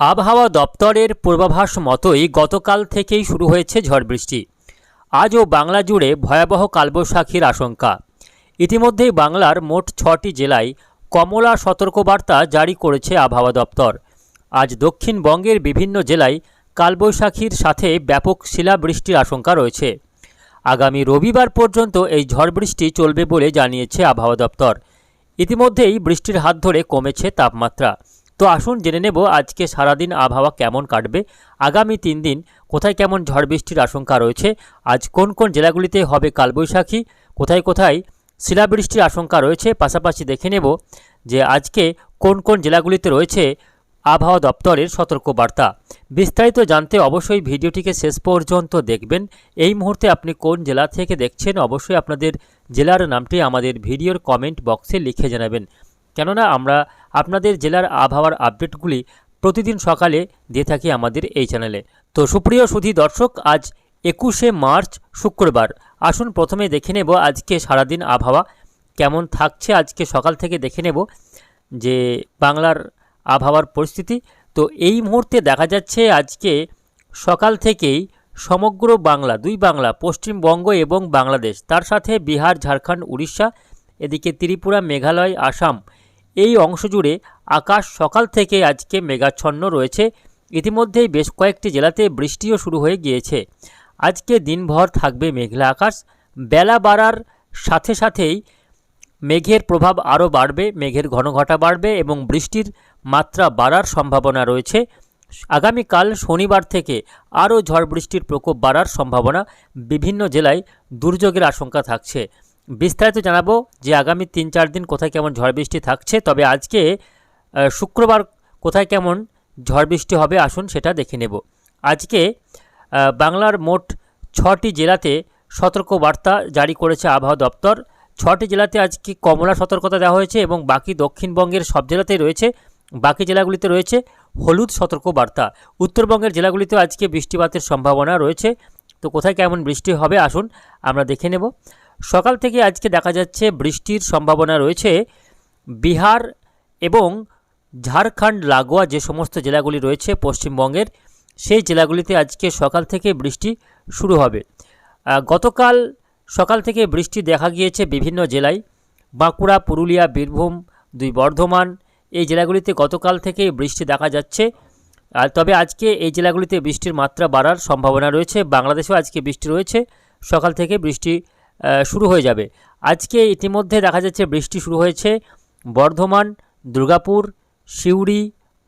আবহাওয়া দপ্তরের পূর্বাভাস মতোই গতকাল থেকেই শুরু হয়েছে ঝড় বৃষ্টি। আজও বাংলা জুড়ে ভয়াবহ কালবৈশাখীর আশঙ্কা। ইতিমধ্যেই বাংলার মোট ছটি জেলায় কমলা সতর্কবার্তা জারি করেছে আবহাওয়া দপ্তর। আজ দক্ষিণবঙ্গের বিভিন্ন জেলায় কালবৈশাখীর সাথে ব্যাপক শিলাবৃষ্টির আশঙ্কা রয়েছে। আগামী রবিবার পর্যন্ত এই ঝড় বৃষ্টি চলবে বলে জানিয়েছে আবহাওয়া দপ্তর। ইতিমধ্যেই বৃষ্টির হাত ধরে কমেছে তাপমাত্রা। তো আসুন জেনে নেব আজকে সারাদিন আবহাওয়া কেমন কাটবে। আগামী তিন দিন কোথায় কেমন ঝড় বৃষ্টির আশঙ্কা রয়েছে? আজ কোন কোন জেলাগুলিতে হবে কালবৈশাখী? কোথায় কোথায় শিলাবৃষ্টির আশঙ্কা রয়েছে? পাশাপাশি দেখে নেব যে আজকে কোন কোন জেলাগুলিতে রয়েছে আবহাওয়া দপ্তরের সতর্কবার্তা। বিস্তারিত জানতে অবশ্যই ভিডিওটিকে শেষ পর্যন্ত দেখবেন। এই মুহূর্তে আপনি কোন জেলা থেকে দেখছেন অবশ্যই আপনাদের জেলার নামটি আমাদের ভিডিওর কমেন্ট বক্সে লিখে জানাবেন। কেননা আমরা আপনাদের জেলার আবহাওয়ার আপডেটগুলি প্রতিদিন সকালে দিয়ে থাকি আমাদের এই চ্যানেলে। তো সুপ্রিয় সুধী দর্শক, আজ একুশে মার্চ, শুক্রবার। আসুন প্রথমে দেখে নেব আজকে সারাদিন আবহাওয়া কেমন থাকছে। আজকে সকাল থেকে দেখে নেব যে বাংলার আবহাওয়ার পরিস্থিতি। তো এই মুহূর্তে দেখা যাচ্ছে আজকে সকাল থেকেই সমগ্র বাংলা, দুই বাংলা, পশ্চিমবঙ্গ এবং বাংলাদেশ, তার সাথে বিহার, ঝাড়খণ্ড, উড়িষ্যা, এদিকে ত্রিপুরা, মেঘালয়, আসাম এই অংশ জুড়ে আকাশ সকাল থেকে আজকে মেঘাচ্ছন্ন রয়েছে। ইতিমধ্যেই বেশ কয়েকটি জেলাতে বৃষ্টিও শুরু হয়ে গিয়েছে। আজকে দিনভর থাকবে মেঘলা আকাশ। বেলা বাড়ার সাথে সাথেই মেঘের প্রভাব আরও বাড়বে, মেঘের ঘনঘটা বাড়বে এবং বৃষ্টির মাত্রা বাড়ার সম্ভাবনা রয়েছে। আগামীকাল শনিবার থেকে আরও ঝড় বৃষ্টির প্রকোপ বাড়ার সম্ভাবনা। বিভিন্ন জেলায় দুর্যোগের আশঙ্কা থাকছে। বিস্তারিত জানাব যে আগামী তিন চার দিন কোথায় কেমন ঝড় বৃষ্টি থাকছে। তবে আজকে শুক্রবার কোথায় কেমন ঝড় বৃষ্টি হবে আসুন সেটা দেখে নেব। আজকে বাংলার মোট ছটি জেলাতে সতর্ক বার্তা জারি করেছে আবহাওয়া দপ্তর। ছটি জেলাতে আজকে কমলা সতর্কতা দেওয়া হয়েছে এবং বাকি দক্ষিণবঙ্গের সব জেলাতেই রয়েছে, বাকি জেলাগুলিতে রয়েছে হলুদ সতর্ক বার্তা উত্তরবঙ্গের জেলাগুলিতেও আজকে বৃষ্টিপাতের সম্ভাবনা রয়েছে। তো কোথায় কেমন বৃষ্টি হবে আসুন আমরা দেখে নেব। সকাল থেকে আজকে দেখা যাচ্ছে বৃষ্টির সম্ভাবনা রয়েছে। বিহার এবং ঝাড়খণ্ড, লাগোয়া যে সমস্ত জেলাগুলি রয়েছে পশ্চিমবঙ্গের, সেই জেলাগুলিতে আজকে সকাল থেকে বৃষ্টি শুরু হবে। গতকাল সকাল থেকে বৃষ্টি দেখা গিয়েছে বিভিন্ন জেলায়। বাঁকুড়া, পুরুলিয়া, বীরভূম, দুই বর্ধমান এই জেলাগুলিতে গতকাল থেকে বৃষ্টি দেখা যাচ্ছে। তবে আজকে এই জেলাগুলিতে বৃষ্টির মাত্রা বাড়ার সম্ভাবনা রয়েছে। বাংলাদেশেও আজকে বৃষ্টি রয়েছে। সকাল থেকে বৃষ্টি শুরু হয়ে যাবে। আজকে ইতিমধ্যে দেখা যাচ্ছে বৃষ্টি শুরু হয়েছে। বর্ধমান, দুর্গাপুর, সিউড়ি,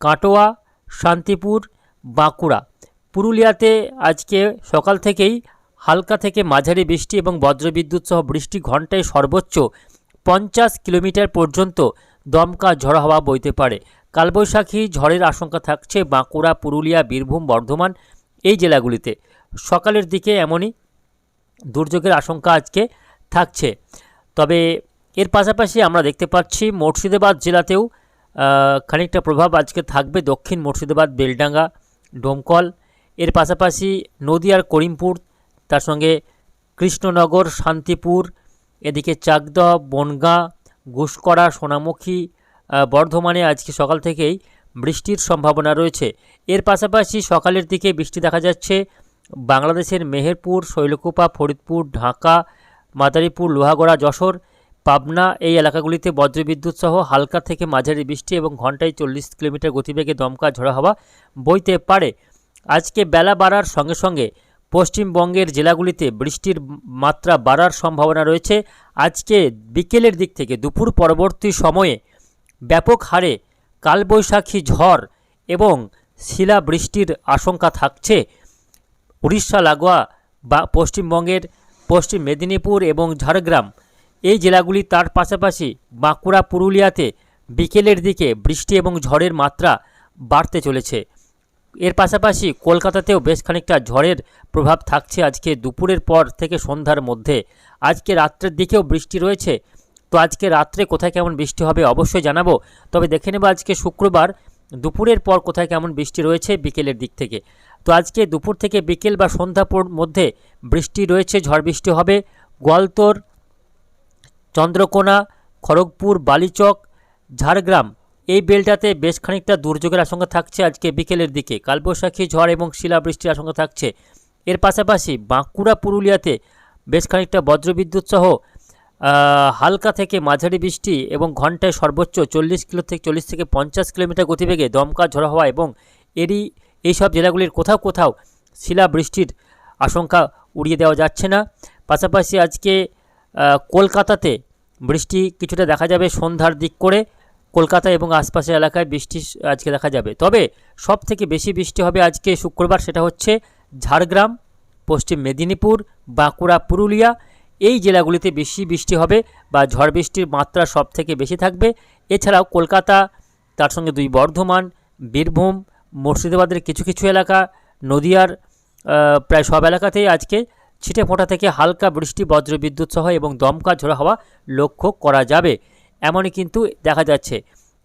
কাটোয়া, শান্তিপুর, বাঁকুড়া। পুরুলিয়াতে আজকে সকাল থেকেই হালকা থেকে মাঝারি বৃষ্টি এবং বজ্রবিদ্যুৎ সহ বৃষ্টি ঘন্টায় সর্বোচ্চ পঞ্চাশ কিলোমিটার পর্যন্ত দমকা ঝড় হওয়া বইতে পারে। কালবৈশাখী ঝড়ের আশঙ্কা থাকছে বাঁকুড়া, পুরুলিয়া, বীরভূম, বর্ধমান এই জেলাগুলিতে। সকালের দিকে এমনই দুর্যোগের আশঙ্কা আজকে থাকছে। তবে এর পাশাপাশি আমরা দেখতে পাচ্ছি মুর্শিদাবাদ জেলাতেও খানিকটা প্রভাব আজকে থাকবে দক্ষিণ মুর্শিদাবাদ, বেলডাঙ্গা, ডোমকল। এর পাশাপাশি নদিয়ার করিমপুর, তার সঙ্গে কৃষ্ণনগর, শান্তিপুর, এদিকে চাকদহ, বনগাঁ ঘুষকরা সোনামুখী বর্ধমানে আজকে সকাল থেকেই বৃষ্টির সম্ভাবনা রয়েছে। এর পাশাপাশি সকালের দিকে বৃষ্টি দেখা যাচ্ছে বাংলাদেশের মেহেরপুর, শৈলকুপা, ফরিদপুর, ঢাকা, মাদারীপুর, লোহাগড়া, যশোর, পাবনা এই এলাকাগুলিতে বজ্রবিদ্যুৎ সহ হালকা থেকে মাঝারি বৃষ্টি এবং ঘন্টায় চল্লিশ কিলোমিটার গতিবেগে দমকা ঝোড়া হাওয়া বইতে পারে। আজকে বেলা বাড়ার সঙ্গে সঙ্গে পশ্চিমবঙ্গের জেলাগুলিতে বৃষ্টির মাত্রা বাড়ার সম্ভাবনা রয়েছে। আজকে বিকেলের দিক থেকে দুপুর পরবর্তী সময়ে ব্যাপক হারে কালবৈশাখী ঝড় এবং শিলা বৃষ্টির আশঙ্কা থাকছে। উড়িষ্যা, লাগোয়া বা পশ্চিমবঙ্গের পশ্চিম মেদিনীপুর এবং ঝাড়গ্রাম। এই জেলাগুলি তার পাশাপাশি বাঁকুড়া, পুরুলিয়াতে বিকেলের দিকে বৃষ্টি এবং ঝড়ের মাত্রা বাড়তে চলেছে। এর পাশাপাশি কলকাতাতেও বেশ খানিকটা ঝড়ের প্রভাব থাকছে আজকে দুপুরের পর থেকে সন্ধ্যার মধ্যে। আজকে রাত্রের দিকেও বৃষ্টি রয়েছে। তো আজকে রাত্রে কোথায় কেমন বৃষ্টি হবে অবশ্যই জানাব। তবে দেখে নেব আজকে শুক্রবার দুপুরের পর কোথায় কেমন বৃষ্টি রয়েছে বিকেলের দিক থেকে। তো আজকে দুপুর থেকে বিকেল বা সন্ধ্যাপুর মধ্যে বৃষ্টি রয়েছে, ঝড় বৃষ্টি হবে। গোয়ালতোর, চন্দ্রকোনা, খড়গপুর, বালিচক, ঝাড়গ্রাম এই বেলটাতে বেশ খানিকটা দুর্যোগের আশঙ্কা থাকছে আজকে বিকেলের দিকে। কালবৈশাখী ঝড় এবং শিলাবৃষ্টির আশঙ্কা থাকছে। এর পাশাপাশি বাঁকুড়া, পুরুলিয়াতে বেশ খানিকটা বজ্রবিদ্যুৎ সহ হালকা থেকে মাঝারি বৃষ্টি এবং ঘন্টায় সর্বোচ্চ চল্লিশ কিলো থেকে চল্লিশ থেকে পঞ্চাশ কিলোমিটার গতিবেগে দমকা ঝড় হওয়া এবং এরই এইসব জেলাগুলির কোথাও কোথাও শিলা বৃষ্টির আশঙ্কা উড়িয়ে দেওয়া যাচ্ছে না। পাশাপাশি আজকে কলকাতাতে বৃষ্টি কিছুটা দেখা যাবে সন্ধ্যার দিক করে। কলকাতা এবং আশপাশের এলাকায় বৃষ্টি আজকে দেখা যাবে। তবে সব থেকে বেশি বৃষ্টি হবে আজকে শুক্রবার, সেটা হচ্ছে ঝাড়গ্রাম, পশ্চিম মেদিনীপুর, বাঁকুড়া, পুরুলিয়া। এই জেলাগুলিতে বেশি বৃষ্টি হবে বা ঝড় বৃষ্টির মাত্রা সব থেকে বেশি থাকবে। এছাড়াও কলকাতা, তার সঙ্গে দুই বর্ধমান, বীরভূম মুর্শিদাবাদের কিছু কিছু এলাকা, নদিয়ার প্রায় সব এলাকাতেই আজকে ছিটে ফোঁটা থেকে হালকা বৃষ্টি, বজ্রবিদ্যুৎ সহ এবং দমকা ঝোড়া হওয়া লক্ষ্য করা যাবে। এমনই কিন্তু দেখা যাচ্ছে।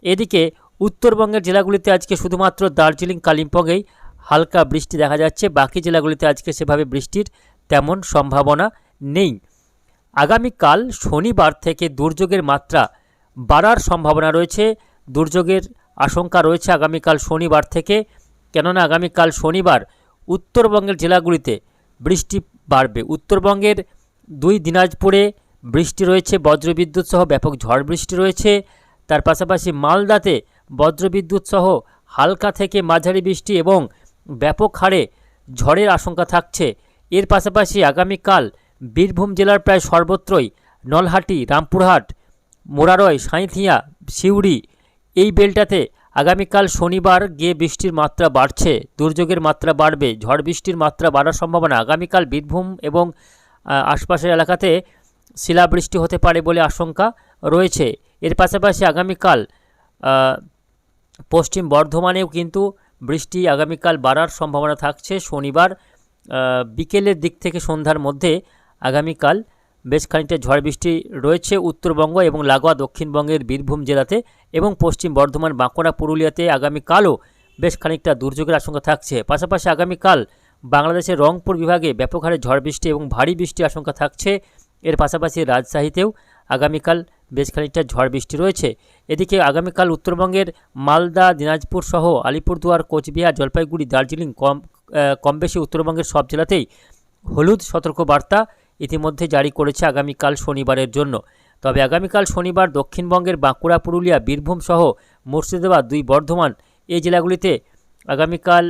এদিকে উত্তরবঙ্গের জেলাগুলিতে আজকে শুধুমাত্র দার্জিলিং, কালিম্পংয়েই হালকা বৃষ্টি দেখা যাচ্ছে। বাকি জেলাগুলিতে আজকে সেভাবে বৃষ্টির তেমন সম্ভাবনা নেই। আগামীকাল শনিবার থেকে দুর্যোগের মাত্রা বাড়ার সম্ভাবনা রয়েছে। দুর্যোগের আশঙ্কা রয়েছে আগামীকাল শনিবার থেকে, কেননা আগামীকাল শনিবার উত্তরবঙ্গের জেলাগুলিতে বৃষ্টি বাড়বে। উত্তরবঙ্গের দুই দিনাজপুরে বৃষ্টি রয়েছে, বজ্রবিদ্যুৎ সহ ব্যাপক ঝড় বৃষ্টি রয়েছে। তার পাশাপাশি মালদাতে বজ্রবিদ্যুৎ সহ হালকা থেকে মাঝারি বৃষ্টি এবং ব্যাপক হারে ঝড়ের আশঙ্কা থাকছে। এর পাশাপাশি আগামীকাল বীরভূম জেলার প্রায় সর্বত্রই নলহাটি, রামপুরহাট, মোরারয়, সাঁইথিয়া, সিউড়ি এই বেলটাতে আগামীকাল শনিবার গিয়ে বৃষ্টির মাত্রা বাড়ছে, দুর্যোগের মাত্রা বাড়বে, ঝড় বৃষ্টির মাত্রা বাড়ার সম্ভাবনা আগামীকাল বীরভূম এবং আশপাশের এলাকাতে শিলাবৃষ্টি হতে পারে বলে আশঙ্কা রয়েছে। এর পাশাপাশি আগামীকাল পশ্চিম বর্ধমানেও কিন্তু বৃষ্টি আগামীকাল বাড়ার সম্ভাবনা থাকছে। শনিবার বিকেলের দিক থেকে সন্ধ্যার মধ্যে আগামীকাল বেশ খানিকটা ঝড় বৃষ্টি রয়েছে উত্তরবঙ্গ এবং লাগোয়া দক্ষিণবঙ্গের বীরভূম জেলাতে এবং পশ্চিম বর্ধমান, বাঁকুড়া, পুরুলিয়াতে আগামীকালও বেশ খানিকটা দুর্যোগের আশঙ্কা থাকছে। পাশাপাশি আগামীকাল বাংলাদেশের রংপুর বিভাগে ব্যাপক হারে ঝড় বৃষ্টি এবং ভারী বৃষ্টির আশঙ্কা থাকছে। এর পাশাপাশি রাজশাহীতেও আগামীকাল বেশ খানিকটা ঝড় বৃষ্টি রয়েছে। এদিকে আগামীকাল উত্তরবঙ্গের মালদা, দিনাজপুর সহ আলিপুরদুয়ার, কোচবিহার, জলপাইগুড়ি, দার্জিলিং কম কম বেশি উত্তরবঙ্গের সব জেলাতেই হলুদ সতর্কবার্তা ইতিমধ্যে জারি করেছে আগামীকাল শনিবারের জন্য। তবে আগামীকাল শনিবার দক্ষিণবঙ্গের বাঁকুড়া, পুরুলিয়া, বীরভূম সহ মুর্শিদাবাদ দুই বর্ধমান এই জেলাগুলিতে আগামীকাল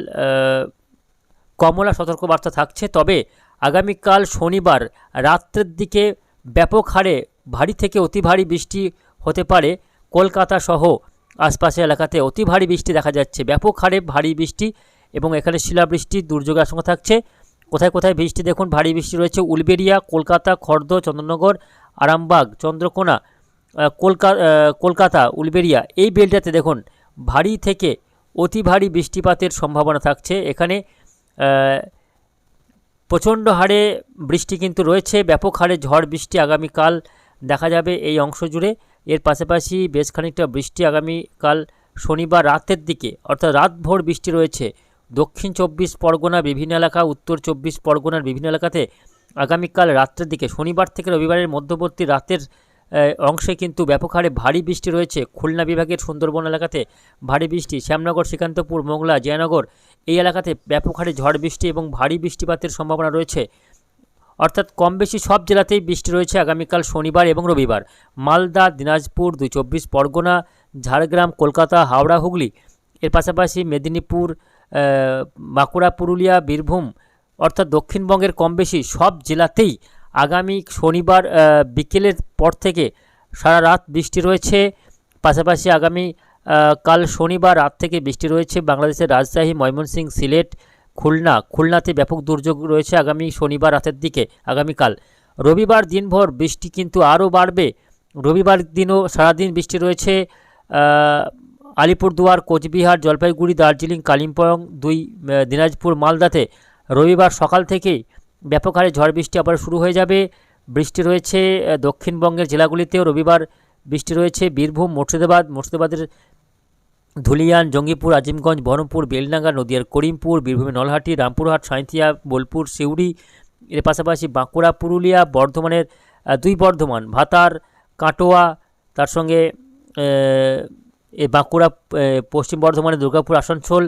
কমলা সতর্কবার্তা থাকছে। তবে আগামীকাল শনিবার রাত্রের দিকে ব্যাপক হারে ভারী থেকে অতি ভারী বৃষ্টি হতে পারে। কলকাতা সহ আশপাশের এলাকাতে অতি ভারী বৃষ্টি দেখা যাচ্ছে। ব্যাপক হারে ভারী বৃষ্টি এবং এখানে শিলাবৃষ্টির দুর্যোগের আশঙ্কা থাকছে। কোথায় কোথায় বৃষ্টি দেখুন, ভারী বৃষ্টি রয়েছে উলবেরিয়া, কলকাতা, খর্দ চন্দ্রনগর আরামবাগ, চন্দ্রকোনা কলকাতা কলকাতা, উলবেরিয়া। এই বেলটাতে দেখুন, ভারী থেকে অতি ভারী বৃষ্টিপাতের সম্ভাবনা থাকছে। এখানে প্রচণ্ড হারে বৃষ্টি কিন্তু রয়েছে, ব্যাপক হারে ঝড় বৃষ্টি আগামীকাল দেখা যাবে এই অংশ জুড়ে। এর পাশাপাশি বেশ খানিকটা বৃষ্টি আগামীকাল শনিবার রাতের দিকে, অর্থাৎ রাতভর বৃষ্টি রয়েছে। দক্ষিণ চব্বিশ পরগনা বিভিন্ন এলাকা, উত্তর চব্বিশ পরগনার বিভিন্ন এলাকাতে আগামীকাল রাত্রের দিকে, শনিবার থেকে রবিবারের মধ্যবর্তী রাতের অংশে কিন্তু ব্যাপক হারে ভারী বৃষ্টি রয়েছে। খুলনা বিভাগের সুন্দরবন এলাকাতে ভারী বৃষ্টি, শ্যামনগর, শ্রীকান্তপুর, মোংলা, জয়নগর এই এলাকাতে ব্যাপক হারে ঝড় বৃষ্টি এবং ভারী বৃষ্টিপাতের সম্ভাবনা রয়েছে। অর্থাৎ কম বেশি সব জেলাতেই বৃষ্টি রয়েছে আগামীকাল শনিবার এবং রবিবার। মালদা, দিনাজপুর, দুই চব্বিশ পরগনা, ঝাড়গ্রাম, কলকাতা, হাওড়া, হুগলি। এর পাশাপাশি মেদিনীপুর বাঁকুড়া, পুরুলিয়া, বীরভূম, অর্থাৎ দক্ষিণবঙ্গের কম বেশি সব জেলাতেই আগামী শনিবার বিকেলের পর থেকে সারা রাত বৃষ্টি রয়েছে। পাশাপাশি আগামী কাল শনিবার রাত থেকে বৃষ্টি রয়েছে। বাংলাদেশের রাজশাহী, ময়মনসিংহ, সিলেট, খুলনা, খুলনাতে ব্যাপক দুর্যোগ রয়েছে আগামী শনিবার রাতের দিকে, আগামীকাল। রবিবার দিনভর বৃষ্টি কিন্তু আরও বাড়বে। রবিবার দিনও সারাদিন বৃষ্টি রয়েছে। আলিপুরদুয়ার, কোচবিহার, জলপাইগুড়ি, দার্জিলিং, কালিম্পং, দুই দিনাজপুর, মালদাতে রবিবার সকাল থেকেই ব্যাপক হারে ঝড় বৃষ্টি আবার শুরু হয়ে যাবে। বৃষ্টি রয়েছে দক্ষিণবঙ্গের জেলাগুলিতেও রবিবার বৃষ্টি রয়েছে। বীরভূম, মুর্শিদাবাদ, মুর্শিদাবাদের ধুলিয়ান, জঙ্গিপুর, আজিমগঞ্জ, বহরমপুর, বেলডাঙ্গা, নদিয়ার করিমপুর, বীরভূমের নলহাটি, রামপুরহাট, সাঁইথিয়া, বোলপুর, সিউড়ি, এর পাশাপাশি বাঁকুড়া, পুরুলিয়া, বর্ধমানের দুই বর্ধমান, ভাতার, কাটোয়া, তার সঙ্গে এ বাঁকুড়া পশ্চিম বর্ধমানে দুর্গাপুর আসানসোল,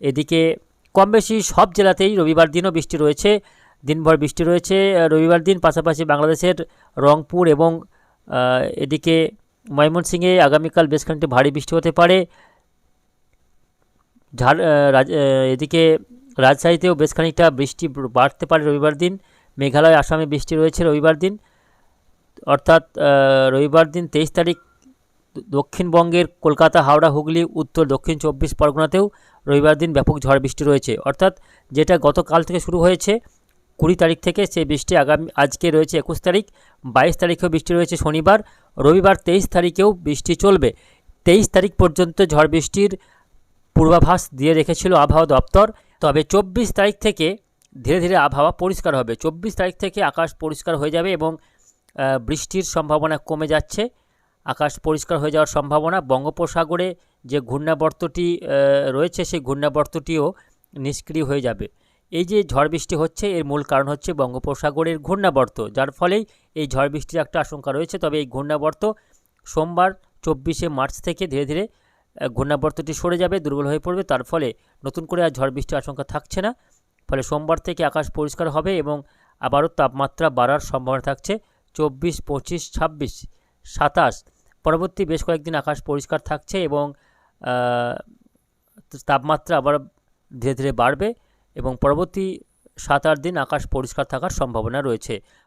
এদিকে কম বেশি সব জেলাতেই রবিবার দিনও বৃষ্টি রয়েছে, দিনভর বৃষ্টি রয়েছে রবিবার দিন পাশাপাশি বাংলাদেশের রংপুর এবং এদিকে ময়মনসিংহে আগামীকাল বেশ খানিকটা ভারী বৃষ্টি হতে পারে, ঝাড় এদিকে রাজশাহীতেও বেশ খানিকটা বৃষ্টি বাড়তে পারে রবিবার দিন, মেঘালয়, আসামে বৃষ্টি রয়েছে রবিবার দিন, অর্থাৎ রবিবার দিন তেইশ তারিখ দক্ষিণবঙ্গের কলকাতা, হাওড়া, হুগলি, উত্তর, দক্ষিণ চব্বিশ পরগনাতেও রবিবার দিন ব্যাপক ঝড় বৃষ্টি রয়েছে। অর্থাৎ যেটা গতকাল থেকে শুরু হয়েছে, কুড়ি তারিখ থেকে সেই বৃষ্টি আগামী, আজকে রয়েছে একুশ তারিখ, বাইশ তারিখেও বৃষ্টি রয়েছে শনিবার, রবিবার তেইশ তারিখেও বৃষ্টি চলবে। তেইশ তারিখ পর্যন্ত ঝড় বৃষ্টির পূর্বাভাস দিয়ে রেখেছিল আবহাওয়া দপ্তর, তবে চব্বিশ তারিখ থেকে ধীরে ধীরে আবহাওয়া পরিষ্কার হবে। চব্বিশ তারিখ থেকে আকাশ পরিষ্কার হয়ে যাবে এবং বৃষ্টির সম্ভাবনা কমে যাচ্ছে। আকাশ পরিষ্কার হয়ে যাওয়ার সম্ভাবনা। বঙ্গোপসাগরে যে ঘূর্ণাবর্তটি রয়েছে, সেই ঘূর্ণাবর্তটিও নিষ্ক্রিয় হয়ে যাবে। এই যে ঝড় বৃষ্টি হচ্ছে, এর মূল কারণ হচ্ছে বঙ্গোপসাগরের ঘূর্ণাবর্ত। যার ফলেই এই ঝড় বৃষ্টির একটা আশঙ্কা রয়েছে। তবে এই ঘূর্ণাবর্ত সোমবার চব্বিশে মার্চ থেকে ধীরে ধীরে ঘূর্ণাবর্তটি সরে যাবে, দুর্বল হয়ে পড়বে। তার ফলে নতুন করে আর ঝড় বৃষ্টির আশঙ্কা থাকছে না। ফলে সোমবার থেকে আকাশ পরিষ্কার হবে এবং আবারও তাপমাত্রা বাড়ার সম্ভাবনা থাকছে। চব্বিশ, পঁচিশ, ছাব্বিশ, সাতাশ পরবর্তী বেশ কয়েকদিন আকাশ পরিষ্কার থাকছে এবং তাপমাত্রা আবার ধীরে ধীরে বাড়বে এবং পরবর্তী সাত আট দিন আকাশ পরিষ্কার থাকার সম্ভাবনা রয়েছে।